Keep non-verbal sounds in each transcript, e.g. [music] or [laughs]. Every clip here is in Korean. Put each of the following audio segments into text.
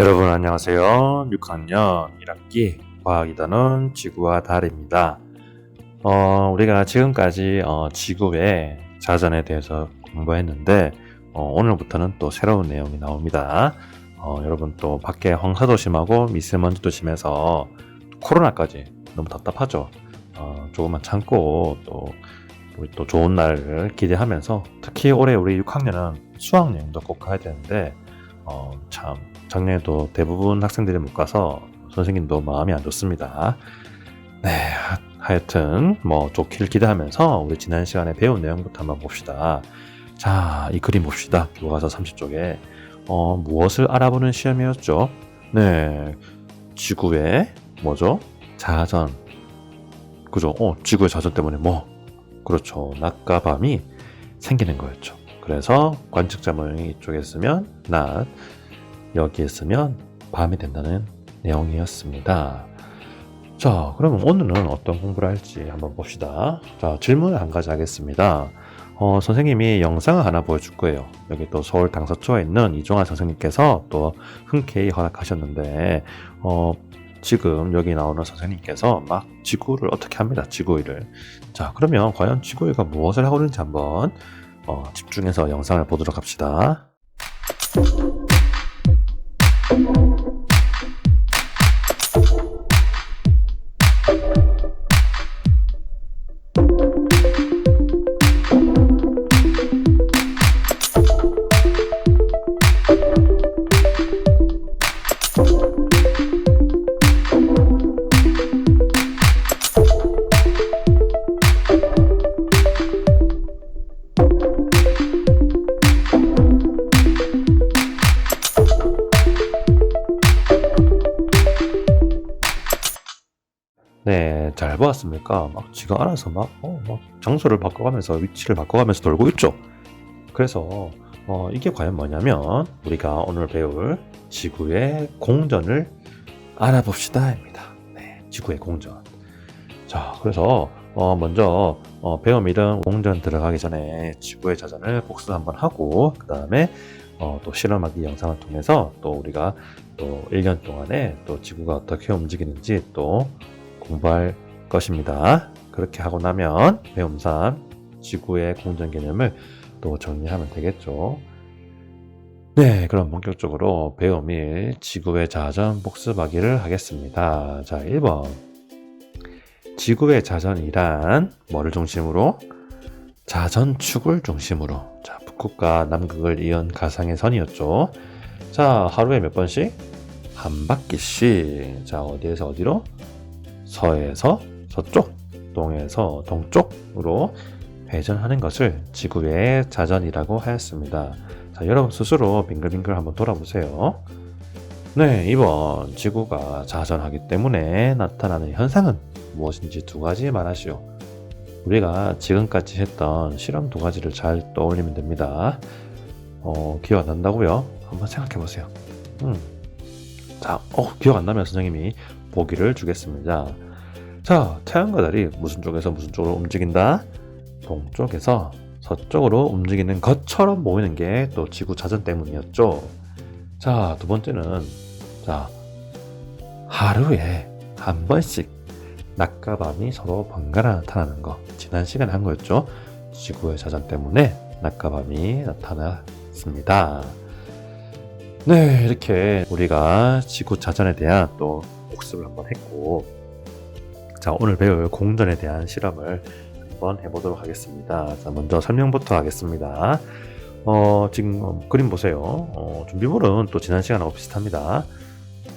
여러분 안녕하세요. 6학년 1학기 과학이다는 지구와 달입니다. 어, 우리가 지금까지 어, 지구의 자전에 대해서 공부했는데 어, 오늘부터는 또 새로운 내용이 나옵니다. 어, 여러분 또 밖에 황사도 심하고 미세먼지도 심해서 코로나까지 너무 답답하죠. 어, 조금만 참고 또 우리 또 좋은 날을 기대하면서 특히 올해 우리 6학년은 수학여행도 꼭 가야 되는데 어, 참 작년에도 대부분 학생들이 못 가서 선생님도 마음이 안 좋습니다. 네, 하- 하여튼 뭐 좋길 기대하면서 우리 지난 시간에 배운 내용부터 한번 봅시다. 자, 이 그림 봅시다. 교과서 30쪽에 어, 무엇을 알아보는 시험이었죠? 네, 지구의 뭐죠? 자전. 그죠? 어, 지구의 자전 때문에 뭐? 그렇죠. 낮과 밤이 생기는 거였죠. 그래서 관측자 모형이 이쪽에 쓰면 낮, 여기에 쓰면 밤이 된다는 내용이었습니다. 자, 그러면 오늘은 어떤 공부를 할지 한번 봅시다. 자, 질문을 한 가지 하겠습니다. 어, 선생님이 영상을 하나 보여줄 거예요. 여기 또 서울 당서초에 있는 이종환 선생님께서 또 흔쾌히 허락하셨는데, 어, 지금 여기 나오는 선생님께서 막 지구를 어떻게 합니다. 지구일을. 자, 그러면 과연 지구일가 무엇을 하고 있는지 한번 어, 집중해서 영상을 보도록 합시다. 잘 보았습니까? 막 지가 알아서 막, 어, 막 장소를 바꿔가면서 위치를 바꿔가면서 돌고 있죠. 그래서 어, 이게 과연 뭐냐면 우리가 오늘 배울 지구의 공전을 알아봅시다입니다. 네, 지구의 공전. 자, 그래서 어, 먼저 어, 배움 1은 공전 들어가기 전에 지구의 자전을 복습 한번 하고 그 다음에 어, 또 실험하기 영상을 통해서 또 우리가 또 1년 동안에 또 지구가 어떻게 움직이는지 또 공부할 것입니다. 그렇게 하고 나면 배움 3 지구의 공전 개념을 또 정리하면 되겠죠. 네, 그럼 본격적으로 배움 1 지구의 자전 복습하기를 하겠습니다. 자, 1번. 지구의 자전이란 뭐를 중심으로? 자전축을 중심으로. 자, 북극과 남극을 이은 가상의 선이었죠. 자, 하루에 몇 번씩? 한 바퀴씩. 자, 어디에서 어디로? 서에서 서쪽, 동에서 동쪽으로 회전하는 것을 지구의 자전이라고 하였습니다. 자, 여러분 스스로 빙글빙글 한번 돌아보세요. 네, 2번 지구가 자전하기 때문에 나타나는 현상은 무엇인지 두 가지 말하시오. 우리가 지금까지 했던 실험 두 가지를 잘 떠올리면 됩니다. 어, 기억 안 난다고요? 한번 생각해 보세요. 음. 자, 어, 기억 안 나면 선생님이 보기를 주겠습니다. 자, 태양과 달이 무슨 쪽에서 무슨 쪽으로 움직인다? 동쪽에서 서쪽으로 움직이는 것처럼 보이는 게 또 지구 자전 때문이었죠. 자, 두 번째는 자, 하루에 한 번씩 낮과 밤이 서로 번갈아 나타나는 거. 지난 시간에 한 거였죠. 지구의 자전 때문에 낮과 밤이 나타났습니다. 네, 이렇게 우리가 지구 자전에 대한 또 복습을 한번 했고, 자, 오늘 배울 공전에 대한 실험을 한번 해보도록 하겠습니다. 자, 먼저 설명부터 하겠습니다. 어, 지금 어, 그림 보세요. 어, 준비물은 또 지난 시간하고 비슷합니다.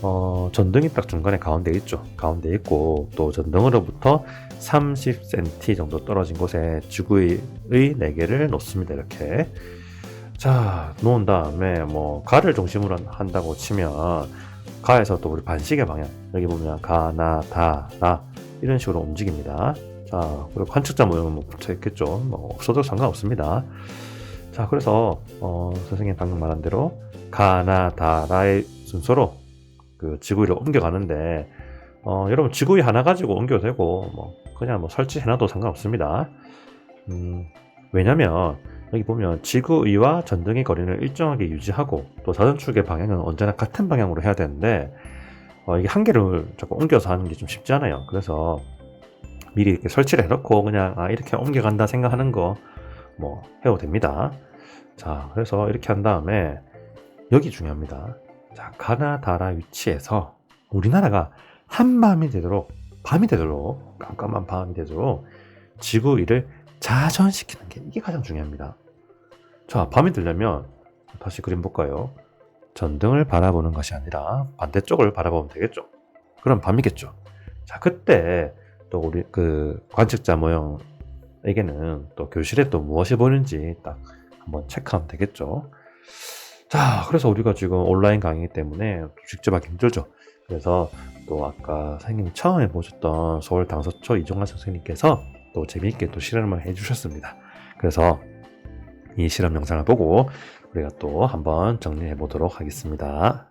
어, 전등이 딱 중간에 가운데 있죠. 가운데 있고, 또 전등으로부터 30cm 정도 떨어진 곳에 지구의 4개를 놓습니다. 이렇게. 자, 놓은 다음에 뭐 가를 중심으로 한다고 치면 가에서 또 우리 반시계 방향 여기 보면 가, 나, 다, 나 이런 식으로 움직입니다. 자, 그리고 관측자 모형은 뭐 붙어 있겠죠. 뭐 없어도 상관없습니다. 자, 그래서 어, 선생님 방금 말한 대로 가, 나, 다, 라의 순서로 그 지구위를 옮겨가는데 어, 여러분 지구위 하나 가지고 옮겨도 되고 뭐 그냥 뭐 설치해놔도 상관없습니다. 음, 왜냐면 여기 보면 지구 위와 전등의 거리를 일정하게 유지하고 또 사전축의 방향은 언제나 같은 방향으로 해야 되는데 어, 이게 한 개를 자꾸 옮겨서 하는 게 좀 쉽지 않아요. 그래서 미리 이렇게 설치를 해놓고 그냥 아 이렇게 옮겨간다 생각하는 거 뭐 해도 됩니다. 자 그래서 이렇게 한 다음에 여기 중요합니다. 자 가나다라 위치에서 우리나라가 한밤이 되도록 밤이 되도록 깜깜한 밤이 되도록 지구 위를 자전시키는 게 이게 가장 중요합니다. 자 밤이 되려면 다시 그림 볼까요? 전등을 바라보는 것이 아니라 반대쪽을 바라보면 되겠죠. 그럼 밤이겠죠. 자 그때 또 우리 그 관측자 모형에게는 또 교실에 또 무엇이 보이는지 딱 한번 체크하면 되겠죠. 자, 그래서 우리가 지금 온라인 강의이기 때문에 또 직접 하기 힘들죠. 그래서 또 아까 선생님이 처음에 보셨던 서울 당서초 이종환 선생님께서 또 재미있게 또 실험을 해주셨습니다. 그래서 이 실험 영상을 보고 우리가 또 한번 정리해 보도록 하겠습니다.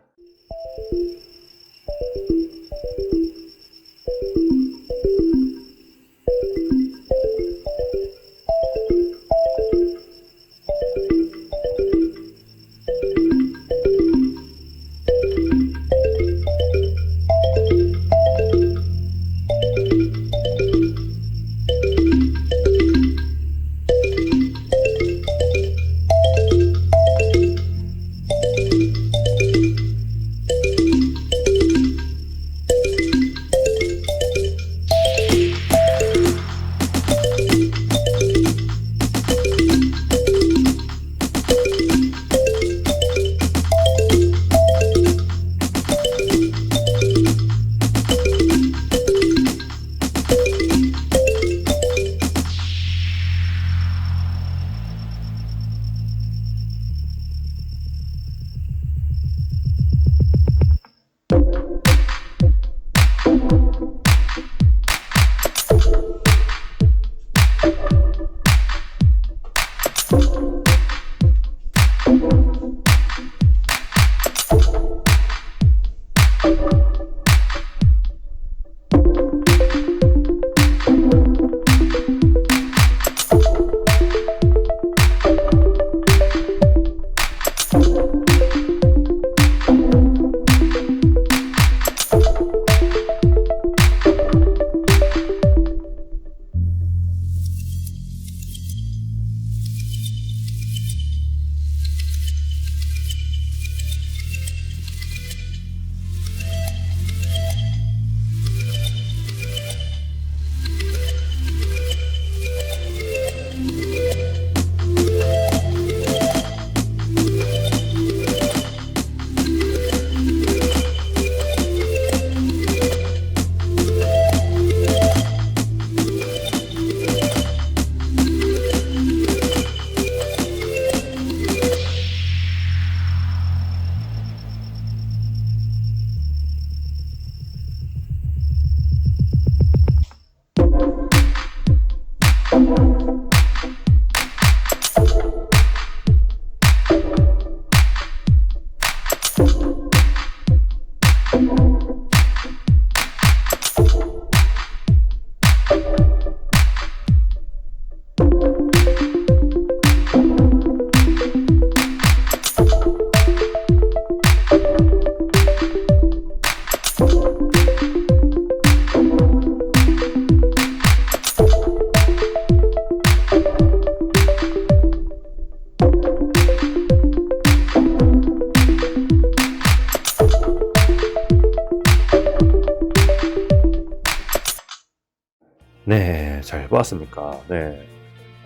네, 잘 보았습니까? 네.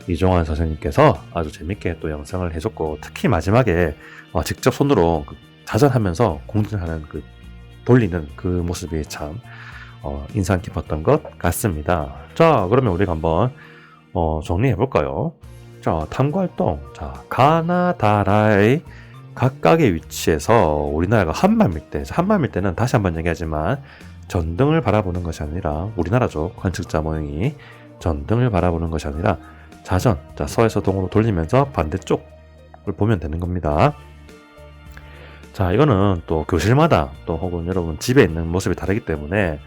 이종환 선생님께서 아주 재밌게 또 영상을 해줬고, 특히 마지막에 어, 직접 손으로 그 자전하면서 공진하는 그 돌리는 그 모습이 참 어, 인상 깊었던 것 같습니다. 자, 그러면 우리가 한번 어, 정리해 볼까요? 자, 탐구 활동. 자, 가나다라의 각각의 위치에서 우리나라가 한밤일 때, 한밤일 때는 다시 한번 얘기하지만 전등을 바라보는 것이 아니라 우리나라죠 관측자 모형이 전등을 바라보는 것이 아니라 자전, 자 서에서 동으로 돌리면서 반대쪽을 보면 되는 겁니다. 자 이거는 또 교실마다 또 혹은 여러분 집에 있는 모습이 다르기 때문에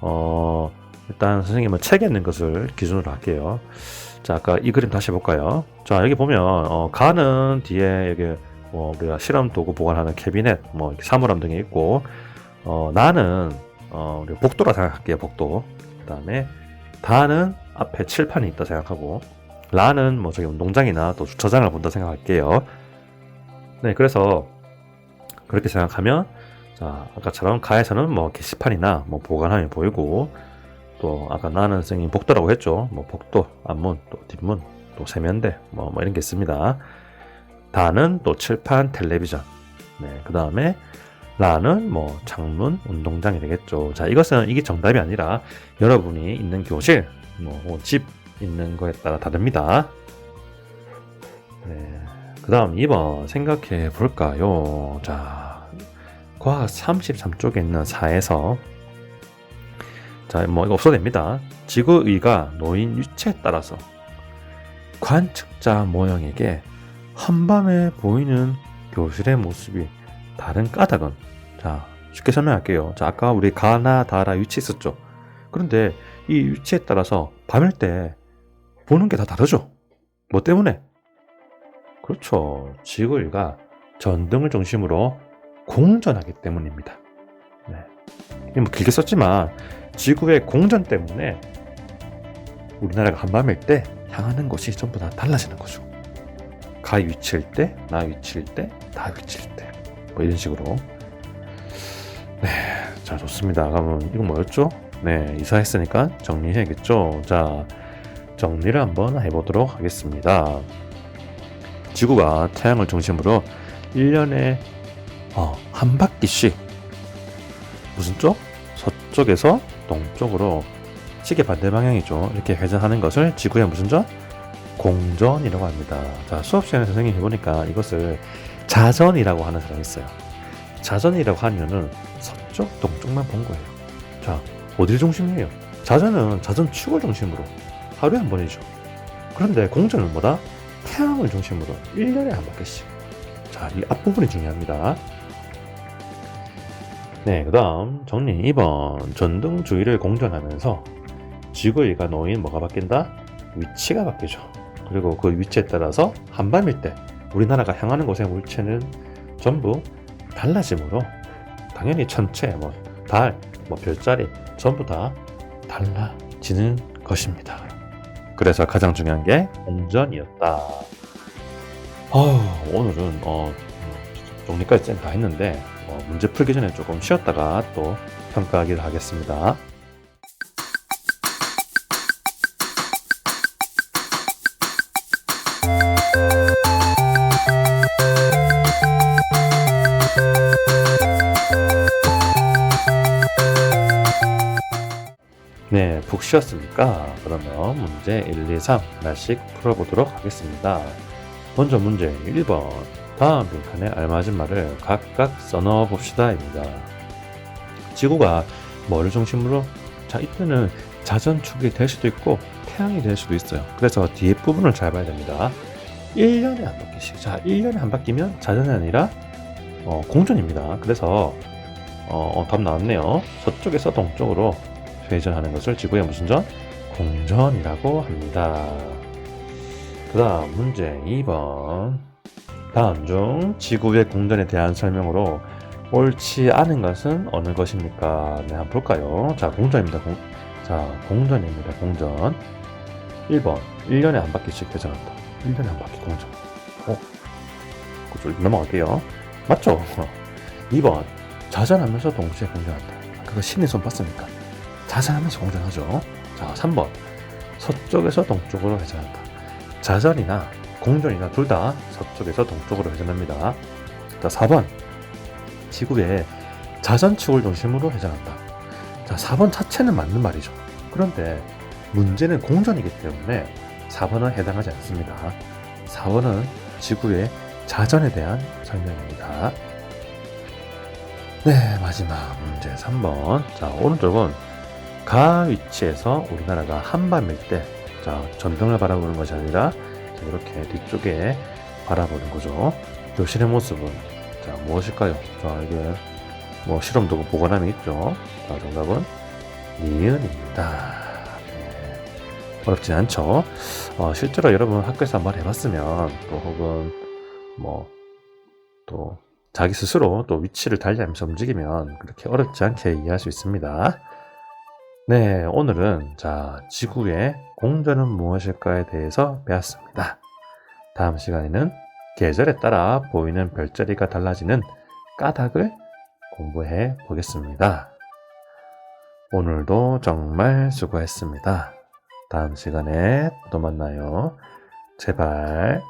어 일단 선생님은 책에 있는 것을 기준으로 할게요. 자, 아까 이 그림 다시 볼까요? 자, 여기 보면 어, 가는 뒤에 여기 뭐 우리가 실험 도구 보관하는 캐비넷, 뭐 사물함 등이 있고, 어, 나는 어, 우리 복도라 생각할게요, 복도. 그 다음에 다는 앞에 칠판이 있다 생각하고, 라는 뭐 저기 운동장이나 또 주차장을 본다 생각할게요. 네, 그래서 그렇게 생각하면 자 아까처럼 가에서는 뭐 게시판이나 뭐 보관함이 보이고 또 아까 나는 선생님 복도라고 했죠. 뭐 복도, 앞문, 또 뒷문, 또 세면대 뭐, 뭐 이런 게 있습니다. 다는 또 칠판, 텔레비전. 네, 그 다음에 라는 뭐 창문, 운동장이 되겠죠. 자, 이것은 이게 정답이 아니라 여러분이 있는 교실, 뭐 집 있는 거에 따라 다릅니다. 네, 그 다음 2번 생각해 볼까요? 자, 과학 33쪽에 있는 4에서 자, 뭐 이거 없어도 됩니다. 지구의가 놓인 위치에 따라서 관측자 모형에게 한밤에 보이는 교실의 모습이 다른 까닭은 자 쉽게 설명할게요. 자 아까 우리 가나 다라 위치 있었죠. 그런데 이 위치에 따라서 밤일 때 보는 게 다 다르죠. 뭐 때문에? 그렇죠. 지구의가 전등을 중심으로 공전하기 때문입니다. 네. 뭐 길게 썼지만 지구의 공전 때문에 우리나라가 한밤일 때 향하는 곳이 전부 다 달라지는 거죠. 가 위치일 때, 나 위치일 때, 다 위치일 때. 뭐 이런 식으로. 네. 자, 좋습니다. 그러면 이건 뭐였죠? 네. 이사했으니까 정리해야겠죠. 자, 정리를 한번 해보도록 하겠습니다. 지구가 태양을 중심으로 1년에 어, 한 바퀴씩 무슨 쪽? 서쪽에서 동쪽으로 시계 반대 방향이죠. 이렇게 회전하는 것을 지구의 무슨 전? 공전이라고 합니다. 자, 수업 시간에 선생님이 해보니까 이것을 자전이라고 하는 사람이 있어요. 자전이라고 이유는 서쪽, 동쪽만 본 거예요. 자, 어디를 중심이에요? 자전은 자전 축을 중심으로 하루에 한 번이죠. 그런데 공전은 뭐다? 태양을 중심으로 1년에 한 바퀴씩. 자, 이 앞부분이 중요합니다. 네, 그 다음 정리 2번 전등 주위를 공전하면서 지구의가 놓인 뭐가 바뀐다? 위치가 바뀌죠. 그리고 그 위치에 따라서 한밤일 때 우리나라가 향하는 곳의 물체는 전부 달라지므로 당연히 천체, 뭐 달, 뭐 별자리 전부 다 달라지는 것입니다. 그래서 가장 중요한 게 공전이었다. 아, 오늘은 어, 정리까지 다 했는데 어, 문제 풀기 전에 조금 쉬었다가 또 평가하기를 하겠습니다. 네, 푹 쉬었습니까? 그러면 문제 1, 2, 3 하나씩 풀어보도록 하겠습니다. 먼저 문제 1번. 다음 빈칸에 알맞은 말을 각각 써넣어 봅시다입니다. 지구가 뭐를 중심으로? 자, 이때는 자전축이 될 수도 있고 태양이 될 수도 있어요. 그래서 뒤에 부분을 잘 봐야 됩니다. 1년에 한 바퀴씩. 자, 1년에 한 바퀴면 자전이 아니라 어, 공전입니다. 그래서 어, 어, 답 나왔네요. 서쪽에서 동쪽으로 회전하는 것을 지구의 무슨 전? 공전이라고 합니다. 그 다음 문제 2번. 다음 중 지구의 공전에 대한 설명으로 옳지 않은 것은 어느 것입니까? 네, 한번 볼까요? 자, 공전입니다. 공, 자, 공전입니다. 공전. 1번. 1년에 한 바퀴씩 회전한다. 1년에 한 바퀴 공전. 어? 그쪽 넘어갈게요. 맞죠? [laughs] 2번. 자전하면서 동시에 공전한다. 그거 신의 손 봤습니까? 자전하면서 공전하죠. 자, 3번. 서쪽에서 동쪽으로 회전한다. 자전이나 공전이나 둘 다 서쪽에서 동쪽으로 회전합니다. 자, 4번. 지구의 자전축을 중심으로 회전한다. 자, 4번 자체는 맞는 말이죠. 그런데 문제는 공전이기 때문에 4번은 해당하지 않습니다. 4번은 지구의 자전에 대한 설명입니다. 네, 마지막 문제 3번. 자, 오른쪽은 가 위치에서 우리나라가 한밤일 때, 자, 전등을 바라보는 것이 아니라 자, 이렇게 뒤쪽에 바라보는 거죠. 교실의 모습은 자 무엇일까요? 자 이게 뭐 실험 도구 보관함이 있죠. 자 정답은 니은입니다. 네. 어렵지 않죠. 어, 실제로 여러분 학교에서 한번 해봤으면 또 혹은 뭐 또 자기 스스로 또 위치를 달리하면서 움직이면 그렇게 어렵지 않게 이해할 수 있습니다. 네, 오늘은 자 지구의 공전은 무엇일까에 대해서 배웠습니다. 다음 시간에는 계절에 따라 보이는 별자리가 달라지는 까닭을 공부해 보겠습니다. 오늘도 정말 수고했습니다. 다음 시간에 또 만나요. 제발